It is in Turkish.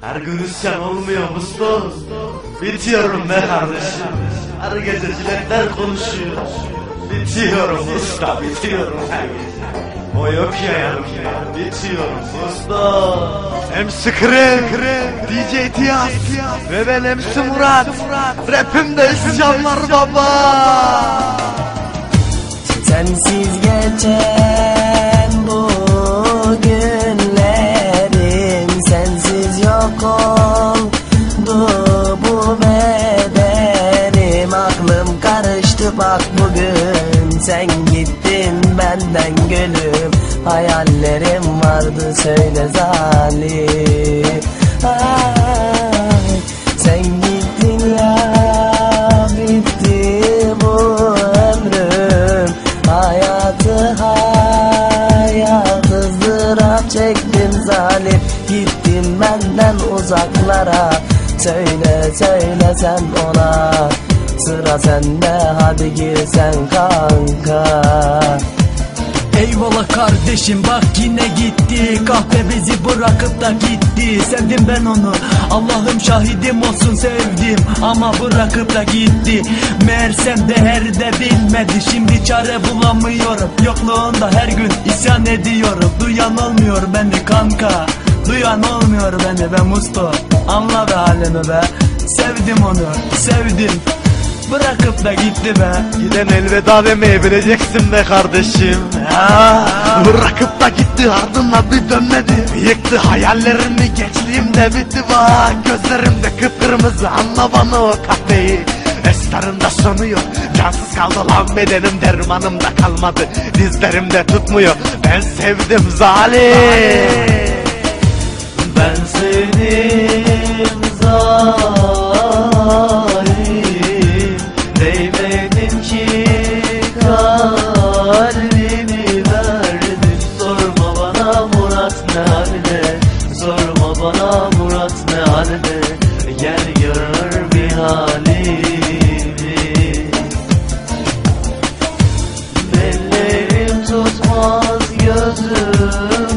Her gün isyan olmuyor Mustafa. Bitiyorum be kardeşim. Her gece ciletler konuşuyor. Bitiyorum usta, bitiyorum her gece. O yok ya yanımda. Bitiyorum usta. MC Krem, DJ Tiyas ve ben MC Murat. Rapimde isyan var baba. Sensiz geçen bak bugün. Sen gittin benden gülüm. Hayallerim vardı söyle zalim. Ay, Sen gittin ya bitti bu ömrüm. Hayatı hayat ızdırap çektim zalim. Gittim benden uzaklara. Söyle söyle sen ona Sıra sende hadi gir sen kanka. Eyvallah kardeşim bak yine gitti. Kahve bizi bırakıp da gitti. Sevdim ben onu Allah'ım şahidim olsun sevdim. Ama bırakıp da gitti. Meğersem değer de bilmedi. Şimdi çare bulamıyorum. Yokluğunda her gün isyan ediyorum. Duyan olmuyor beni kanka. Duyan olmuyor beni be Musto Anla be halimi be. Sevdim onu sevdim Bırakıp da gitti be. Giden elveda demeyi bileceksin be kardeşim. Ya. Bırakıp da gitti ardından bir dönmedi. Yıktı hayallerimi gençliğimde bitti bak Gözlerimde kıpkırmızı anla bana o kahveyi. Estarında sonu yok Cansız kaldı lan bedenim dermanım da kalmadı. Dizlerimde tutmuyor Ben sevdim zalim Ben sevdim zalim Değmedin ki kalbimi verdim Sorma bana Murat ne halde Sorma bana Murat ne halde Gel gör bir halimi. Ellerim tutmaz gözüm